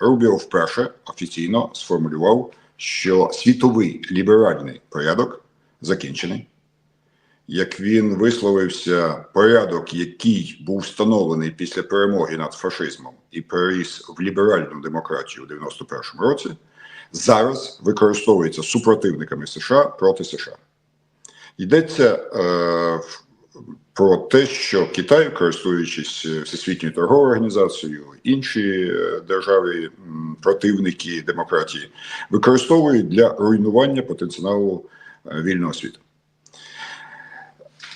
Рубіо вперше офіційно сформулював, що світовий ліберальний порядок закінчений. Як він висловився, порядок, який був встановлений після перемоги над фашизмом і переріс в ліберальну демократію у 91-му році, зараз використовується супротивниками США проти США. Йдеться е, про те, що Китай, користуючись е, Всесвітньою торговою організацією, інші е, держави, противники демократії, використовують для руйнування потенціалу е, вільного світу.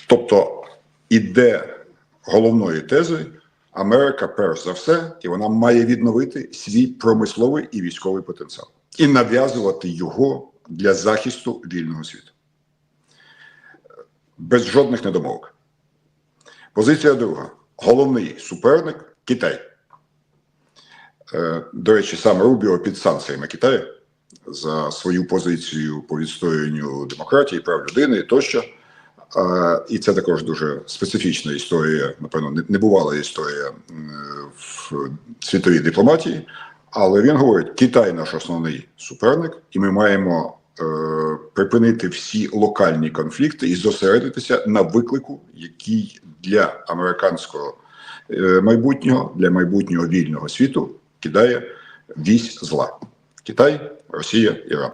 Тобто іде головної тези Америка перш за все, і вона має відновити свій промисловий і військовий потенціал і нав'язувати його для захисту вільного світу. Без жодних недомовок. Позиція друга. Головний суперник Китай. Е, До речі, сам Рубіо під санкціями Китаю за свою позицію по відстоюванню демократії, прав людини тощо. І це також дуже специфічна історія, напевно, не- небувала історія в світовій дипломатії. Але він говорить: Китай наш основний суперник, і ми маємо е, припинити всі локальні конфлікти і зосередитися на виклику, який для американського е, майбутнього, для майбутнього вільного світу кидає вісь зла: Китай, Росія, Іран.